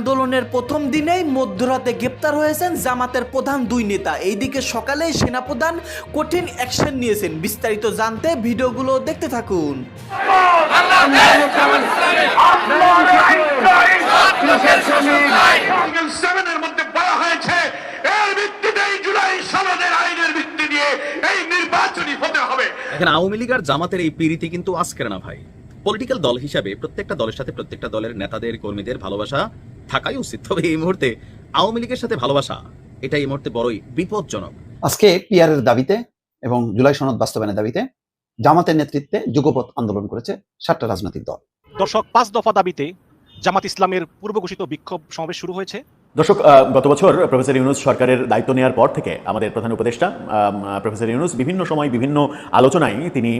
আন্দোলনের প্রথম দিনেই মধ্যরাতে গ্রেপ্তার হয়েছেন জামাতের প্রধান দুই নেতা। এইদিকে সকালেই সেনাপ্রধান কঠিন অ্যাকশন নিয়েছেন। বিস্তারিত জানতে ভিডিওগুলো দেখতে থাকুন। আর্টিকেল সেভেনের মধ্যে বলা হয়েছে এর ভিত্তিতেই জুলাই সনদের আইনের ভিত্তি দিয়ে এই নির্বাচনী হতে হবে। এখানে আওয়ামী লীগ আর জামাতের এই পিড়িতি কিন্তু আজকের না ভাই। পলিটিক্যাল দল হিসাবে প্রত্যেকটা দলের সাথে প্রত্যেকটা দলের নেতাদের কর্মীদের ভালোবাসা থাকাই উচিত। তবে এই মুহূর্তে আওয়ামী লীগের সাথে ভালোবাসা এটা এই মুহূর্তে বড়ই বিপজ্জনক। আজকে পিয়ারের দাবিতে এবং জুলাই সনদ বাস্তবায়নের দাবিতে জামাতের নেতৃত্বে যুগপথ আন্দোলন করেছে সাতটা রাজনৈতিক দল। দর্শক পাঁচ দফা দাবিতে জামাত ইসলামের পূর্ব ঘোষিত বিক্ষোভ সমাবেশ শুরু হয়েছে। দর্শক গত বছর প্রফেসর ইউনুস সরকারের দায়িত্ব নেওয়ার পর থেকে আমাদের প্রধান উপদেষ্টা প্রফেসর ইউনুস বিভিন্ন সময় বিভিন্ন আলোচনায় তিনি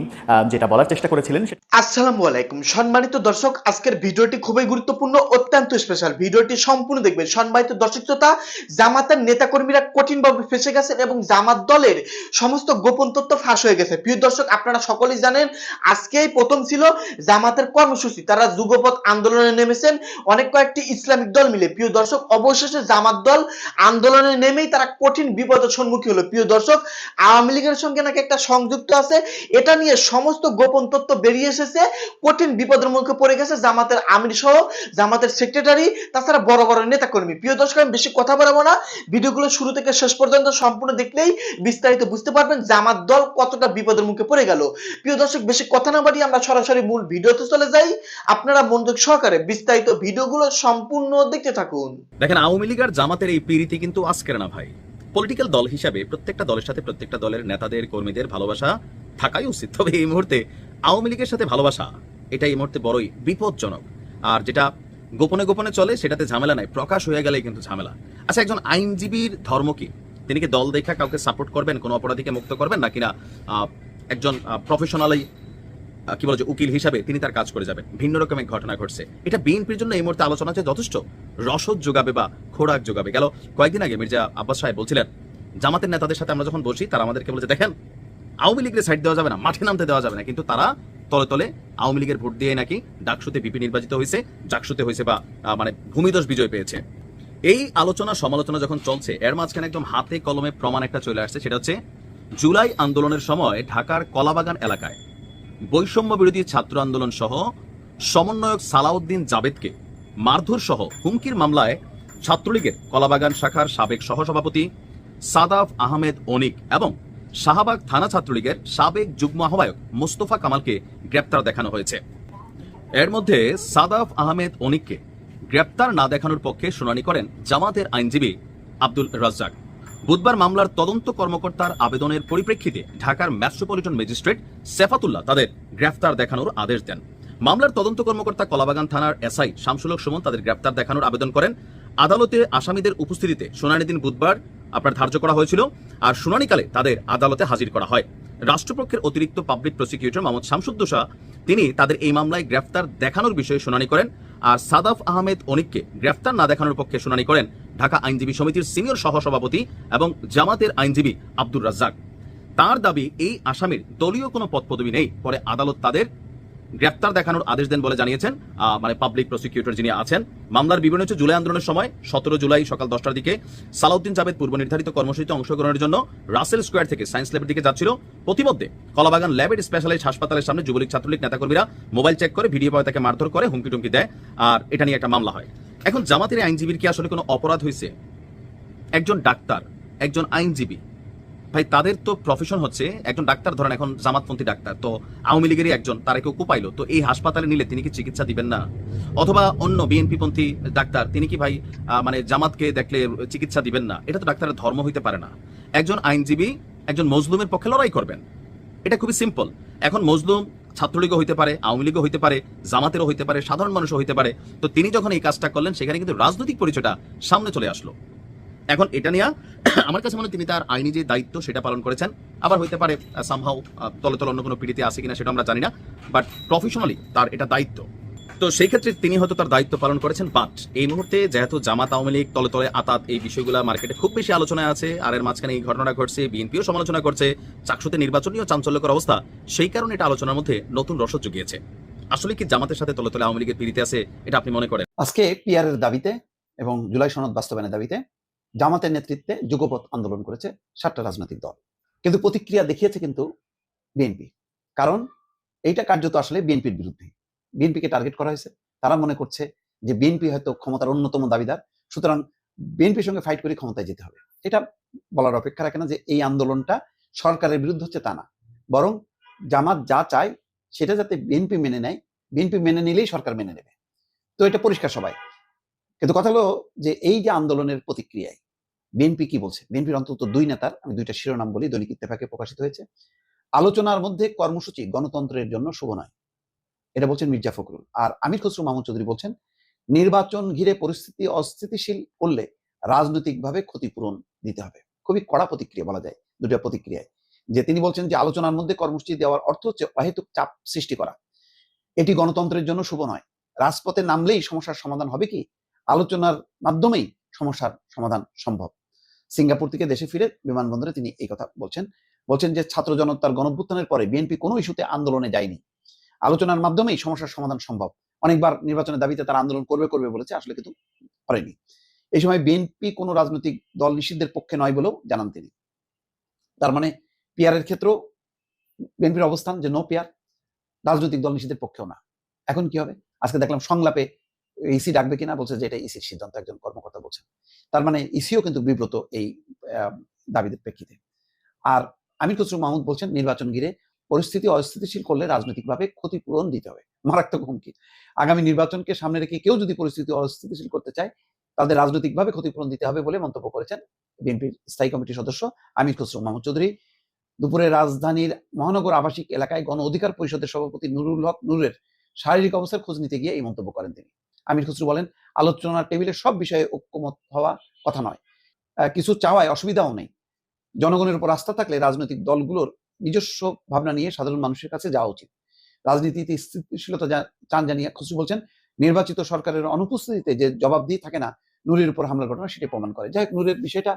যেটা বলার চেষ্টা করেছিলেন আসসালামু আলাইকুম। সম্মানিত দর্শক, আজকের ভিডিওটি খুবই গুরুত্বপূর্ণ, অত্যন্ত স্পেশাল ভিডিওটি সম্পূর্ণ দেখবেন। সম্মানিত দর্শক শ্রোতা, জামাতের নেতাকর্মীরা কঠিনভাবে ফেসে গেছেন এবং জামাত দলের সমস্ত গোপন তথ্য ফাঁস হয়ে গেছে। প্রিয় দর্শক, আপনারা সকলেই জানেন, আজকেই প্রথম ছিল জামাতের কর্মসূচি। তারা যুগপথ আন্দোলনে নেমেছেন, অনেক কয়েকটি ইসলামিক দল মিলে। প্রিয় দর্শক অবশেষে জামাত দল আন্দোলনে নেমেই তারা কঠিন বিপদের সম্মুখীন হলো। প্রিয় দর্শক, আওয়ামী লীগের সঙ্গে নাকি একটা সংযুক্ত আছে, এটা নিয়ে সমস্ত গোপন তথ্য বেরিয়ে এসেছে। কঠিন বিপদের মুখে পড়ে গেছে জামাতের আমির সহ, জামাতের সেক্রেটারি তাছাড়া বড় বড় নেতা কর্মী প্রিয় দর্শক, আমি বেশি কথা বলব না। ভিডিওগুলো শুরু থেকে শেষ পর্যন্ত সম্পূর্ণ দেখলেই বিস্তারিত বুঝতে পারবেন জামাত দল কতটা বিপদের মুখে পড়ে গেল। প্রিয় দর্শক, বেশি কথা না বাড়িয়ে আমরা সরাসরি মূল ভিডিওতে চলে যাই। আপনারা মনোযোগ সহকারে বিস্তারিত ভিডিওগুলো সম্পূর্ণ দেখতে থাকুন। দেখেন আওয়ামী লীগ আর জামাতের এই পিড়িতি কিন্তু আজকের না ভাই। পলিটিক্যাল দল হিসাবে প্রত্যেকটা দলের সাথে প্রত্যেকটা দলের নেতাদের কর্মীদের ভালোবাসা থাকাই উচিত। তবে এই মুহূর্তে আওয়ামী লীগের সাথে ভালোবাসা এটা এই মুহূর্তে বড়ই বিপজ্জনক। আর যেটা গোপনে গোপনে চলে সেটাতে ঝামেলা নাই। প্রকাশ হয়ে গেলেই কিন্তু ঝামেলা। আচ্ছা একজন আইনজীবীর ধর্ম কি? তিনি কি দল দেখা কাউকে সাপোর্ট করবেন কোনো অপরাধীকে মুক্ত করবেন না আহ, একজন প্রফেশনালি কি বলে উকিল হিসাবে তিনি তার কাজ করে যাবেন। ভিন্ন রকমের ঘটনা ঘটছে। এটা বিএনপির জন্য এই মুহূর্তে আলোচনা যে যথেষ্ট। রসদ যোগাবে বা খোরাক যোগাবে। গেল কয়েকদিন আগে মির্জা আব্বাস সাহেব বলছিলেন, জামাতের নেতাদের সাথে আমরা যখন বসি, তারা আমাদেরকে বলে যে, দেখেন, আওয়ামী লীগের সাইড দেওয়া যাবে না, মাঠে নামতে দেওয়া যাবে না। কিন্তু তারা তলে তলে আওয়ামী লীগের ভোট দিয়ে নাকি ডাকসুতে বিপি নির্বাচিত হয়েছে ডাকসুতে হয়েছে বা মানে ভূমিদোষ বিজয় পেয়েছে। এই আলোচনা সমালোচনা যখন চলছে, এর মাঝখানে একদম হাতে কলমে প্রমাণ একটা চলে আসছে, সেটা হচ্ছে, জুলাই আন্দোলনের সময় ঢাকার কলাবাগান এলাকায় বৈষম্য বিরোধী ছাত্র আন্দোলন সহ সমন্বয়ক সালাউদ্দিন জাবেদকে মারধর সহ হুমকির মামলায় ছাত্রলীগের কলাবাগান শাখার সাবেক সহসভাপতি সাদাফ আহমেদ অনিক এবং শাহবাগ থানা ছাত্রলীগের সাবেক যুগ্ম আহ্বায়ক মোস্তফা কামালকে গ্রেপ্তার দেখানো হয়েছে। এর মধ্যে সাদাফ আহমেদ অনিককে গ্রেপ্তার না দেখানোর পক্ষে শুনানি করেন জামাতের আইনজীবী আব্দুল রাজ্জাক। বুধবার মামলার তদন্ত কর্মকর্তার আবেদনের পরিপ্রেক্ষিতে ঢাকার মেট্রোপলিটন ম্যাজিস্ট্রেট সেফাতুল্লাহ তাদের গ্রেফতার দেখানোর আদেশ দেন। মামলার তদন্ত কর্মকর্তা কলাবাগান থানার এসআই শামসুলক সুমন তাদের গ্রেফতার দেখানোর আবেদন করেন। আদালতে আসামিদের উপস্থিতিতে শুনানি দিন বুধবার আপনার ধার্য করা হয়েছিল আর শুনানিকালে তাদের আদালতে হাজির করা হয়। রাষ্ট্রপক্ষের অতিরিক্ত পাবলিক প্রসিকিউটর মোহাম্মদ শামসুদ্দোসা তিনি তাদের এই মামলায় গ্রেফতার দেখানোর বিষয়ে শুনানি করেন আর সাদাফ আহমেদ অনিককে গ্রেফতার না দেখানোর পক্ষে শুনানি করেন। ঢাকা আইনজীবী সমিতির সিনিয়র সহসভাপতি এবং জামাতের আইনজীবী আব্দুর রাজ্জাক। তার দাবি, এই আসামির দলীয় কোনো পদপদবি নেই। পরে আদালত তাদের গ্রেফতার দেখানোর আদেশ দেন বলে জানিয়েছেন মানে পাবলিক প্রসিকিউটর যিনি আছেন। মামলার বিবরণ হচ্ছে জুলাই আন্দোলনের সময়, সতেরো জুলাই সকাল দশটার দিকে সালাউদ্দিন জাবেদ পূর্ব নির্ধারিত কর্মসূচিতে অংশগ্রহণের জন্য রাসেল স্কোয়ার থেকে সায়েন্স ল্যাবের দিকে যাচ্ছিল। প্রতিমধ্যে কলাবাগান ল্যাবের স্পেশালাইজ হাসপাতালের সামনে যুবলীগ ছাত্রলীগ নেতাকর্মীরা মোবাইল চেক করে, ভিডিও পাওয়া তাকে মারধর করে, হুমকি টুমকি দেয়। আর এটা নিয়ে একটা মামলা হয়। এখন জামাতের আইনজীবীর কি আসলে কোনো অপরাধ হয়েছে? একজন ডাক্তার, একজন আইনজীবী। ভাই, তাদের তো প্রফেশন হচ্ছে একজন ডাক্তার, ধরেন এখন জামাতপন্থী ডাক্তার, তো আওয়ামী লীগেরই একজন, তারা কেউ কুপাইলো, তো এই হাসপাতালে নিলে তিনি কি চিকিৎসা দিবেন না? অথবা অন্য বিএনপি পন্থী ডাক্তার, তিনি কি ভাই মানে জামাতকে দেখলে চিকিৎসা দিবেন না? এটা তো ডাক্তারের ধর্ম হইতে পারে না। একজন আইনজীবী, একজন মজলুমের পক্ষে লড়াই করবেন। এটা খুবই সিম্পল এখন মজলুম ছাত্রলীগও হইতে পারে, আওয়ামী লীগও হইতে পারে, জামাতেরও হইতে পারে, সাধারণ মানুষও হইতে পারে। তো তিনি যখন এই কাজটা করলেন, সেখানে কিন্তু রাজনৈতিক পরিচয়টা সামনে চলে আসলো। এখন এটা নিয়ে আমার কাছে মনে হয় তিনি তার আইনি যে দায়িত্ব সেটা পালন করেছেন, আবার হইতে পারে সামহাও তলে তলে অন্য কোনো পিড়িতে আছে কিনা সেটা আমরা জানি না বাট প্রফেশনালি তার এটা দায়িত্ব। তো সেই ক্ষেত্রে তিনি হয়তো তার দায়িত্ব পালন করেছেন বাট এই মুহূর্তে যেহেতু জামাত আওয়ামী লীগ তলে তলে আতাত এই বিষয়গুলো মার্কেটে খুব বেশি আলোচনায় আছে, আর এর মাঝখানে এই ঘটনাটা ঘটছে, বিএনপিও সমালোচনা করছে, চাকসুতে নির্বাচনীয় চাঞ্চল্যকর অবস্থা, সেই কারণে এটা আলোচনার মধ্যে নতুন রসদ জুগিয়েছে। আসলে কি জামাতের সাথে তলে তলে আওয়ামী লীগের পীড়িতে আছে, এটা আপনি মনে করেন? আজকে পিয়ারের দাবিতে এবং জুলাই সনদ বাস্তবায়নের দাবিতে জামাতের নেতৃত্বে যুগপথ আন্দোলন করেছে সাতটা রাজনৈতিক দল। কিন্তু প্রতিক্রিয়া দেখিয়েছে কিন্তু বিএনপি। কারণ এইটা কার্যত আসলে বিএনপির বিরুদ্ধে বিএনপিকে টার্গেট করা হয়েছে। তারা মনে করছে যে বিএনপি হয়তো ক্ষমতার অন্যতম দাবিদার। সুতরাং বিএনপির সঙ্গে ফাইট করে ক্ষমতায় যেতে হবে। এটা বলার অপেক্ষা রাখে না যে এই আন্দোলনটা সরকারের বিরুদ্ধে হচ্ছে তা না। বরং জামাত যা চায় সেটা যাতে বিএনপি মেনে নেয়। বিএনপি মেনে নিলেই সরকার মেনে নেবে। তো এটা পরিষ্কার সবাই। কিন্তু কথা হলো যে এই যে আন্দোলনের প্রতিক্রিয়ায় বিএনপি কি বলছে? বিএনপির অন্তত দুই নেতার, আমি দুইটা শিরোনাম বলি, দৈনিক ইত্তেফাকে প্রকাশিত হয়েছে। আলোচনার মধ্যে কর্মসূচি গণতন্ত্রের জন্য শুভ নয়। এটা বলছেন মির্জা ফখরুল। আর আমির খসরু মাহমুদ চৌধুরী বলছেন, নির্বাচন ঘিরে পরিস্থিতি অস্থিতিশীল করলে রাজনৈতিকভাবে ক্ষতিপূরণ দিতে হবে। খুবই কড়া প্রতিক্রিয়া বলা যায়, দুটো প্রতিক্রিয়ায়। যে তিনি বলছেন যে, আলোচনার মধ্যে কর্মসূচি দেওয়ার অর্থ হচ্ছে অহেতুক চাপ সৃষ্টি করা। এটি গণতন্ত্রের জন্য শুভ নয়। রাজপথে নামলেই সমস্যার সমাধান হবে কি? আলোচনার মাধ্যমেই সমস্যার সমাধান সম্ভব। সিঙ্গাপুর থেকে দেশে ফিরে বিমানবন্দরে তিনি এই কথা বলছেন। বলছেন যে, ছাত্র জনতার গণভ্যুত্থানের পরে বিএনপি কোনো ইস্যুতে আন্দোলনে যায়নি। আলোচনার মাধ্যমেই সমস্যার সমাধান সম্ভব। অনেকবার নির্বাচনের দাবিতে তারা আন্দোলন করবে করবে বলেছে, আসলে কিন্তু করেনি। এই সময় বিএনপি কোনো রাজনৈতিক দল নিষিদ্ধের পক্ষে নয় বলেও জানান তিনি। তার মানে পিয়ারের ক্ষেত্রেও বিএনপির অবস্থান যে নো পিয়ার রাজনৈতিক দল নিষিদ্ধের পক্ষেও না। এখন কি হবে? আজকে দেখলাম সংলাপে ইসি ডাকবে কিনা বলছে যে এটা ইসির সিদ্ধান্ত, একজন কর্মকর্তা বলছেন। তার মানে ইসিও কিন্তু বিব্রত এই দাবিদের প্রেক্ষিতে। আর আমির খসরু মাহমুদ বলছেন, নির্বাচন ঘিরে পরিস্থিতি অস্থিতিশীল করলে রাজনৈতিকভাবে ক্ষতিপূরণ দিতে হবে, মারাত্মক হুমকি। আগামী নির্বাচনকে সামনে রেখে কেউ যদি পরিস্থিতি অস্থিতিশীল করতে চায়, তাদের রাজনৈতিকভাবে ক্ষতিপূরণ দিতে হবে বলে মন্তব্য করেছেন বিএনপির স্থায়ী কমিটির সদস্য আমির খসরু মাহমুদ চৌধুরী। দুপুরে রাজধানীর মহানগর আবাসিক এলাকায় গণ অধিকার পরিষদের সভাপতি নুরুল হক নুরের শারীরিক অবস্থার খোঁজ নিতে গিয়ে এই মন্তব্য করেন তিনি। আমির খসরু বলেন, আলোচনার টেবিলে সব বিষয়ে ঐক্যমত হওয়া কথা নয়। কিছু চাওয়ায় অসুবিধাও নেই। জনগণের উপর আস্থা থাকলে রাজনৈতিক দলগুলোর নিজস্ব ভাবনা নিয়ে সাধারণ মানুষের কাছে যাওয়া উচিত। রাজনীতিতে স্থিতিশীলতা চান জানিয়ে খসরু বলছেন, নির্বাচিত সরকারের অনুপস্থিতিতে যে জবাব দিয়ে থাকে না, নুরের উপর হামলার ঘটনা সেটা প্রমাণ করে। যাই হোক, নুরের বিষয়টা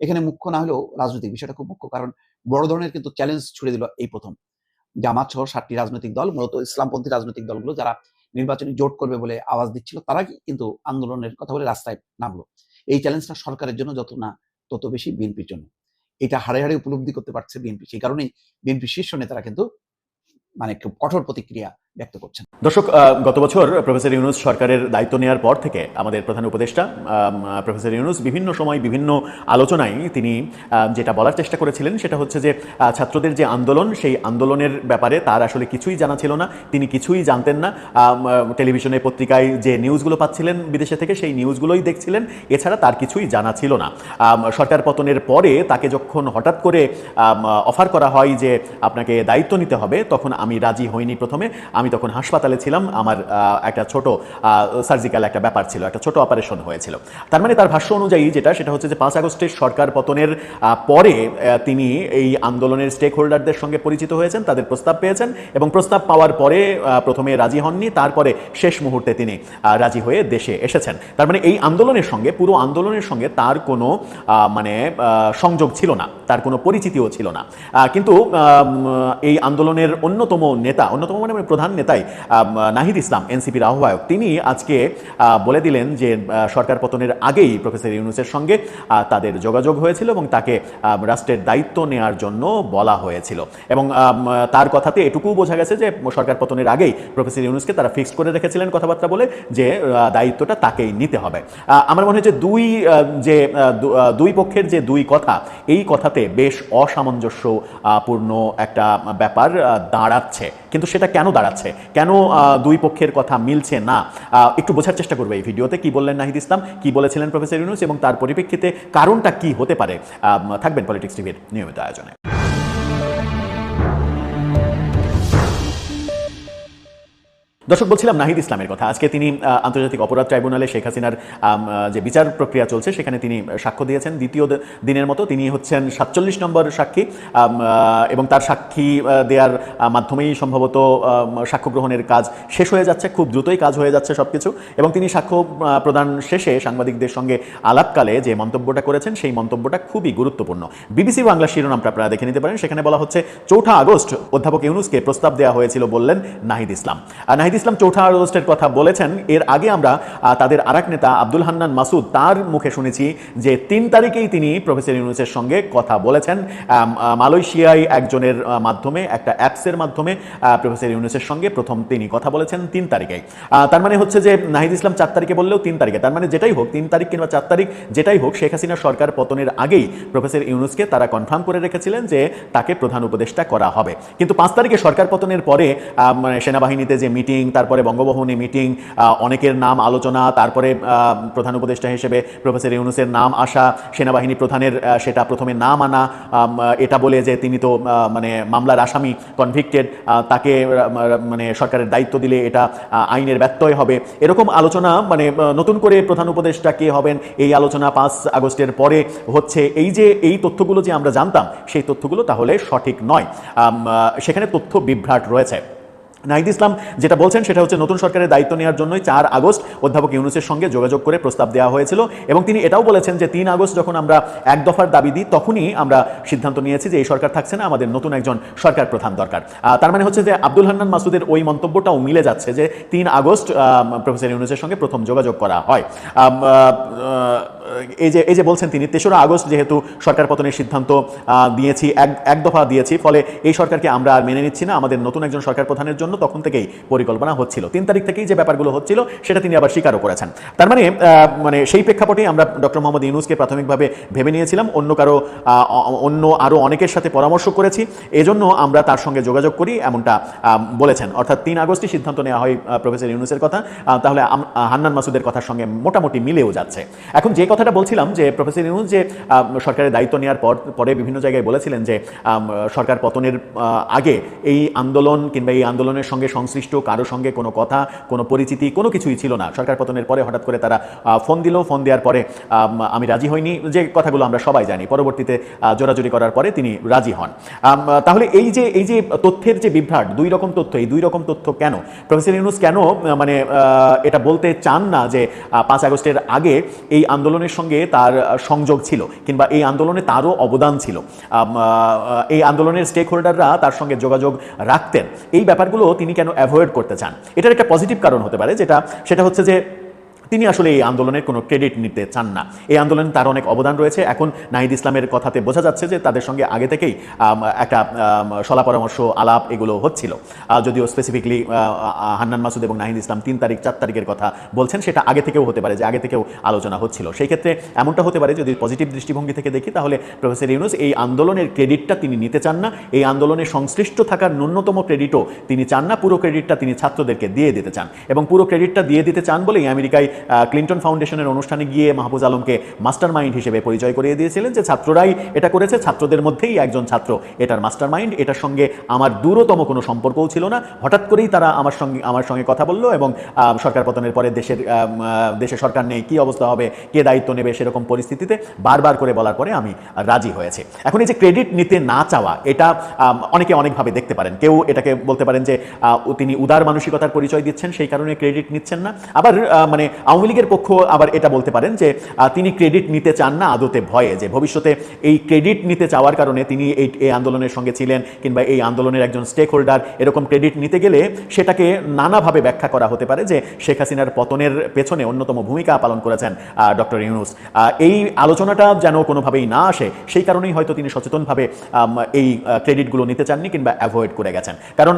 এখানে মুখ্য না হলেও রাজনৈতিক বিষয়টা খুব মুখ্য, কারণ বড় ধরনের কিন্তু চ্যালেঞ্জ ছুড়ে দিল এই প্রথম। জামাত সহ সাতটি রাজনৈতিক দল, মূলত ইসলামপন্থী রাজনৈতিক দলগুলো যারা নির্বাচনী জোট করবে বলে আওয়াজ দিচ্ছিল, তারা কিন্তু আন্দোলনের কথা বলে রাস্তায় নামলো। এই চ্যালেঞ্জটা সরকারের জন্য যত না, তত বেশি বিএনপির জন্য। এটা হারে হারে উপলব্ধি করতে পারছে বিএনপি। সেই কারণেই বিএনপি শীর্ষ নেতারা কিন্তু মানে খুব কঠোর প্রতিক্রিয়া ব্যক্ত করছেন। দর্শক গত বছর প্রফেসর ইউনুস সরকারের দায়িত্ব নেওয়ার পর থেকে আমাদের প্রধান উপদেষ্টা প্রফেসর ইউনুস বিভিন্ন সময় বিভিন্ন আলোচনায় তিনি যেটা বলার চেষ্টা করেছিলেন সেটা হচ্ছে যে ছাত্রদের যে আন্দোলন, সেই আন্দোলনের ব্যাপারে তার আসলে কিছুই জানা ছিল না, তিনি কিছুই জানতেন না। টেলিভিশনে পত্রিকায় যে নিউজগুলো পাচ্ছিলেন বিদেশে থেকে সেই নিউজগুলোই দেখছিলেন, এছাড়া তার কিছুই জানা ছিল না। সরকার পতনের পরে তাকে যখন হঠাৎ করে অফার করা হয় যে, আপনাকে দায়িত্ব নিতে হবে, তখন আমি রাজি হইনি প্রথমে, আমি তখন হাসপাতালে ছিলাম, আমার একটা ছোট সার্জিক্যাল একটা ব্যাপার ছিল, একটা ছোট অপারেশন হয়েছিল। তার মানে তার ভাষ্য অনুযায়ী যেটা, সেটা হচ্ছে যে পাঁচ আগস্টের সরকার পতনের পরে তিনি এই আন্দোলনের স্টেক হোল্ডারদের সঙ্গে পরিচিত হয়েছেন, তাদের প্রস্তাব পেয়েছেন এবং প্রস্তাব পাওয়ার পরে প্রথমে রাজি হননি, তারপরে শেষ মুহূর্তে তিনি রাজি হয়ে দেশে এসেছেন। তার মানে এই আন্দোলনের সঙ্গে, পুরো আন্দোলনের সঙ্গে তার কোনো মানে সংযোগ ছিল না, তার কোনো পরিচিতিও ছিল না। কিন্তু এই আন্দোলনের অন্যতম নেতা, অন্যতম মানে প্রধান নেতাই নাহিদ ইসলাম, এনসিপির আহ্বায়ক, তিনি আজকে বলে দিলেন যে সরকার পতনের আগেই প্রফেসর ইউনুসের সঙ্গে তাদের যোগাযোগ হয়েছিল এবং তাকে রাষ্ট্রের দায়িত্ব নেয়ার জন্য বলা হয়েছিল। এবং তার কথাতে এটুকুও বোঝা গেছে যে, সরকার পতনের আগেই প্রফেসর ইউনুসকে তারা ফিক্সড করে রেখেছিলেন কথাবার্তা বলে যে দায়িত্বটা তাকেই নিতে হবে। আমার মনে হয় যে, দুই যে দুই পক্ষের যে দুই কথা, এই কথাতে বেশ অসামঞ্জস্য পূর্ণ একটা ব্যাপার দাঁড়াচ্ছে। কিন্তু সেটা কেন দাঁড়াচ্ছে? কেন আহ, দুই পক্ষের কথা মিলছে না? একটু বোঝার চেষ্টা করবে এই ভিডিওতে। কি বললেন নাহিদ ইসলাম? কি বলেছিলেন প্রফেসর ইউনুস? এবং তার পরিপ্রেক্ষিতে কারণটা কি হতে পারে? থাকবেন পলিটিক্স টিভির নিয়মিত আয়োজনে। দর্শক, বলছিলাম নাহিদ ইসলামের কথা। আজকে তিনি আন্তর্জাতিক অপরাধ ট্রাইব্যুনালে শেখ হাসিনার যে বিচার প্রক্রিয়া চলছে, সেখানে তিনি সাক্ষ্য দিয়েছেন। দ্বিতীয় দিনের মতো তিনি হচ্ছেন সাতচল্লিশ নম্বর সাক্ষী। এবং তার সাক্ষী দেওয়ার মাধ্যমেই সম্ভবত সাক্ষ্য গ্রহণের কাজ শেষ হয়ে যাচ্ছে, খুব দ্রুতই কাজ হয়ে যাচ্ছে সবকিছু। এবং তিনি সাক্ষ্য প্রদান শেষে সাংবাদিকদের সঙ্গে আলাপকালে যে মন্তব্যটা করেছেন, সেই মন্তব্যটা খুবই গুরুত্বপূর্ণ। বিবিসি বাংলা শিরোনামটা আপনারা দেখে নিতে পারেন। সেখানে বলা হচ্ছে, চৌঠা আগস্ট অধ্যাপক ইউনুসকে প্রস্তাব দেওয়া হয়েছিল বললেন নাহিদ ইসলাম। নাহিদ ইসলাম চৌঠা আগস্টের কথা বলেছেন। এর আগে আমরা তাদের আরেক নেতা আব্দুল হান্নান মাসুদ, তার মুখে শুনেছি যে তিন তারিখেই তিনি প্রফেসর ইউনুসের সঙ্গে কথা বলেছেন। মালয়েশিয়ায় একজনের মাধ্যমে, একটা অ্যাপসের মাধ্যমে প্রফেসর ইউনুসের সঙ্গে প্রথম তিনি কথা বলেছেন তিন তারিখে তার মানে হচ্ছে যে নাহিদ ইসলাম চার তারিখে বললেও তিন তারিখে। তার মানে যেটাই হোক, তিন তারিখ কিংবা চার তারিখ যেটাই হোক, শেখ হাসিনা সরকার পতনের আগেই প্রফেসর ইউনুসকে তারা কনফার্ম করে রেখেছিলেন যে তাকে প্রধান উপদেষ্টা করা হবে। কিন্তু পাঁচ তারিখে সরকার পতনের পরে মানে সেনাবাহিনীতে যে মিটিং তারপরে বঙ্গভবনে মিটিং অনেকের নাম আলোচনা, তারপরে প্রধান উপদেষ্টা হিসেবে প্রফেসর ইউনুসের নাম আসা, সেনাবাহিনী প্রধানের সেটা প্রথমে নাম আনা এটা বলে যে তিনি তো মানে মামলার আসামি কনভিক্টেড তাকে মানে সরকারের দায়িত্ব দিলে এটা আইনের ব্যত্যয় হবে। এরকম আলোচনা মানে নতুন করে প্রধান উপদেষ্টা কে হবেন, এই আলোচনা পাঁচ আগস্টের পরে হচ্ছে। এই যে, এই তথ্যগুলো যে আমরা জানতাম, সেই তথ্যগুলো তাহলে সঠিক নয়। সেখানে তথ্য বিভ্রাট রয়েছে। নাহিদ ইসলাম, যেটা বলছেন সেটা হচ্ছে নতুন সরকারের দায়িত্ব নেওয়ার জন্যই চার আগস্ট অধ্যাপক ইউনুসের সঙ্গে যোগাযোগ করে প্রস্তাব দেওয়া হয়েছিল এবং তিনি এটাও বলেছেন যে তিন আগস্ট যখন আমরা এক দফার দাবি দিই, তখনই আমরা সিদ্ধান্ত নিয়েছি যে এই সরকার থাকছে না, আমাদের নতুন একজন সরকার প্রধান দরকার। তার মানে হচ্ছে যে আব্দুল হান্নান মাসুদের ওই মন্তব্যটাও মিলে যাচ্ছে যে তিন আগস্ট প্রফেসর ইউনুসের সঙ্গে প্রথম যোগাযোগ করা হয়। এই যে এই যে বলছেন তিনি, তেসরা আগস্ট যেহেতু সরকার পতনের সিদ্ধান্ত দিয়েছি, এক এক দফা দিয়েছি, ফলে এই সরকারকে আমরা আর মেনে নিচ্ছি না, আমাদের নতুন একজন সরকার প্রধানের জন্য তখন থেকেই পরিকল্পনা হচ্ছিল। তিন তারিখ থেকেই যে ব্যাপারগুলো হচ্ছিল, সেটা তিনি আবার স্বীকারও করেছেন। তার মানে মানে সেই প্রেক্ষাপটে আমরা ডক্টর মোহাম্মদ ইউনুসকে প্রাথমিকভাবে ভেবে নিয়েছিলাম, অন্য কারও অন্য আরও অনেকের সাথে পরামর্শ করেছি। এজন্য আমরা তার সঙ্গে যোগাযোগ করি, এমনটা বলেছেন। অর্থাৎ তিন আগস্টই সিদ্ধান্ত নেওয়া হয় প্রফেসর ইউনুসের কথা। তাহলে হান্নান মাসুদের কথার সঙ্গে মোটামুটি মিলেও যাচ্ছে। এখন যে কথাটা বলছিলাম যে, প্রফেসর ইউনুস যে সরকারের দায়িত্ব নেওয়ার পর, পরে বিভিন্ন জায়গায় বলেছিলেন যে সরকার পতনের আগে এই আন্দোলন কিংবা এই আন্দোলনের সঙ্গে সংশ্লিষ্ট, কারও সঙ্গে কোনো কথা, কোনো পরিচিতি, কোনো কিছুই ছিল না। সরকার পতনের পরে হঠাৎ করে তারা ফোন দিল। ফোন দেওয়ার পরে, আমি রাজি হইনি। যে কথাগুলো আমরা সবাই জানি, পরবর্তীতে জোরাজুরি করার পরে তিনি রাজি হন। তাহলে এই যে এই যে তথ্যের যে বিভ্রাট, দুই রকম তথ্য, এই দুই রকম তথ্য কেন? প্রফেসর ইউনুস কেন মানে এটা বলতে চান না যে পাঁচ আগস্টের আগে এই আন্দোলনের সঙ্গে তার সংযোগ ছিল, কিংবা এই আন্দোলনে তারও অবদান ছিল। এই আন্দোলনের স্টেক হোল্ডাররা তার সঙ্গে যোগাযোগ রাখতেন। এই ব্যাপারগুলো তিনি কেন অ্যাভয়েড করতে চান? এটার একটা পজিটিভ কারণ হতে পারে, যেটা, সেটা হচ্ছে যে তিনি আসলে এই আন্দোলনের কোনো ক্রেডিট নিতে চান না। এই আন্দোলনে তার অনেক অবদান রয়েছে। এখন নাহিদ ইসলামের কথাতে বোঝা যাচ্ছে যে তাদের সঙ্গে আগে থেকেই একটা সলা পরামর্শ আলাপ এগুলো হচ্ছিল। যদিও স্পেসিফিকলি হান্নান মাসুদ এবং নাহিদ ইসলাম তিন তারিখ, চার তারিখের কথা বলছেন, সেটা আগে থেকেও হতে পারে যে আগে থেকেও আলোচনা হচ্ছিল। সেই ক্ষেত্রে এমনটা হতে পারে, যদি পজিটিভ দৃষ্টিভঙ্গি থেকে দেখি, তাহলে প্রফেসর ইউনুস এই আন্দোলনের ক্রেডিটটা তিনি নিতে চান না। এই আন্দোলনে সংশ্লিষ্ট থাকার ন্যূনতম ক্রেডিটও তিনি চান না। পুরো ক্রেডিটটা তিনি ছাত্রদেরকে দিয়ে দিতে চান। এবং পুরো ক্রেডিটটা দিয়ে দিতে চান বলেই আমেরিকায় ক্লিন্টন ফাউন্ডেশনের অনুষ্ঠানে গিয়ে মাহবুজ আলমকে মাস্টার মাইন্ড হিসেবে পরিচয় করিয়ে দিয়েছিলেন যে ছাত্ররাই এটা করেছে, ছাত্রদের মধ্যেই একজন ছাত্র। এটার মাস্টার মাইন্ড এটার সঙ্গে আমার দূরতম কোনো সম্পর্কও ছিল না। হঠাৎ করেই তারা আমার সঙ্গে আমার সঙ্গে কথা বলল এবং সরকার পতনের পরে দেশের দেশে সরকার নেই, কী অবস্থা হবে, কে দায়িত্ব নেবে সেরকম পরিস্থিতিতে বারবার করে বলার পরে আমি রাজি হয়েছে। এখন এই যে ক্রেডিট নিতে না চাওয়া, এটা অনেকে অনেকভাবে দেখতে পারেন। কেউ এটাকে বলতে পারেন যে তিনি উদার মানসিকতার পরিচয় দিচ্ছেন, সেই কারণে ক্রেডিট নিচ্ছেন না। আবার মানে আওয়ামী লীগের পক্ষ আবার এটা বলতে পারেন যে তিনি ক্রেডিট নিতে চান না আদতে ভয়ে, যে ভবিষ্যতে এই ক্রেডিট নিতে চাওয়ার কারণে তিনি এই এই আন্দোলনের সঙ্গে ছিলেন কিংবা এই আন্দোলনের একজন স্টেক হোল্ডার এরকম ক্রেডিট নিতে গেলে সেটাকে নানাভাবে ব্যাখ্যা করা হতে পারে যে, শেখ হাসিনার পতনের পেছনে অন্যতম ভূমিকা পালন করেছেন ডক্টর ইউনুস। এই আলোচনাটা যেন কোনোভাবেই না আসে, সেই কারণেই হয়তো তিনি সচেতনভাবে এই ক্রেডিটগুলো নিতে চাননি কিংবা অ্যাভয়েড করে গেছেন। কারণ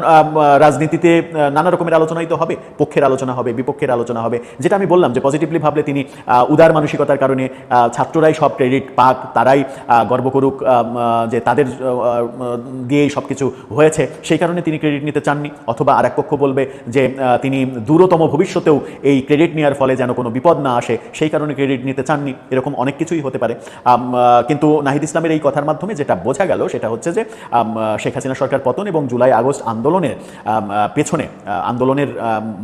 রাজনীতিতে নানা রকমের আলোচনাই তো হবে, পক্ষের আলোচনা হবে, বিপক্ষের আলোচনা হবে, যেটা আমি বললাম যে পজিটিভলি ভাবলে তিনি উদার মানসিকতার কারণে ছাত্ররাই সব ক্রেডিট পাক, তারাই গর্ব করুক যে তাদের দিয়েই সব কিছু হয়েছে। সেই কারণে তিনি ক্রেডিট নিতে চাননি। অথবা আর পক্ষ বলবে যে তিনি দূরতম ভবিষ্যতেও এই ক্রেডিট নেওয়ার ফলে যেন কোনো বিপদ না আসে, সেই কারণে ক্রেডিট নিতে চাননি। এরকম অনেক কিছুই হতে পারে। কিন্তু নাহিদ ইসলামের এই কথার মাধ্যমে যেটা বোঝা গেল, সেটা হচ্ছে যে শেখ হাসিনা সরকার পতন এবং জুলাই আগস্ট আন্দোলনের পেছনে আন্দোলনের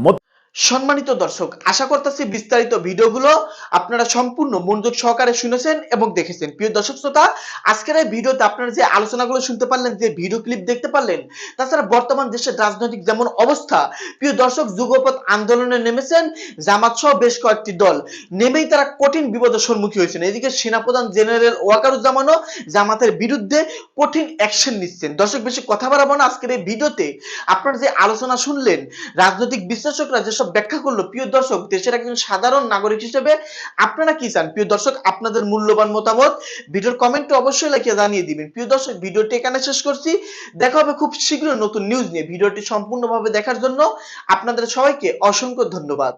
মধ্যে সম্মানিত দর্শক, আশা করতেছি বিস্তারিত ভিডিওগুলো আপনারা সম্পূর্ণ মনোযোগ সহকারে শুনেছেন এবং দেখেছেন। প্রিয় দর্শক শ্রোতা, আজকের এই ভিডিওতে আপনারা যে আলোচনাগুলো শুনতে পারলেন, যে ভিডিও ক্লিপ দেখতে পারলেন, তাছাড়া বর্তমান দেশের রাজনৈতিক যেমন অবস্থা, প্রিয় দর্শক যুগপথ আন্দোলনে নেমেছেন জামাত সহ বেশ কয়েকটি দল। নেমেই তারা কঠিন বিপদের সম্মুখীন হয়েছেন। এদিকে সেনাপ্রধান জেনারেল ওয়াকারুজ্জামানও জামাতের বিরুদ্ধে কঠিন অ্যাকশন নিচ্ছেন। দর্শক, বেশি কথা বাড়াবো না। আজকের এই ভিডিওতে আপনারা যে আলোচনা শুনলেন, রাজনৈতিক বিশ্লেষকরা যেসব ব্যাখ্যা করল। প্রিয় দর্শক, দেশের একজন সাধারণ নাগরিক হিসেবে আপনারা কি চান? প্রিয় দর্শক, আপনাদের মূল্যবান মতামত ভিডিওর কমেন্টে অবশ্যই লিখে জানিয়ে দিবেন। প্রিয় দর্শক, ভিডিওটি এখানে শেষ করছি। দেখা হবে খুব শীঘ্র নতুন নিউজ নিয়ে। ভিডিওটি সম্পূর্ণভাবে দেখার জন্য আপনাদের সবাইকে অসংখ্য ধন্যবাদ।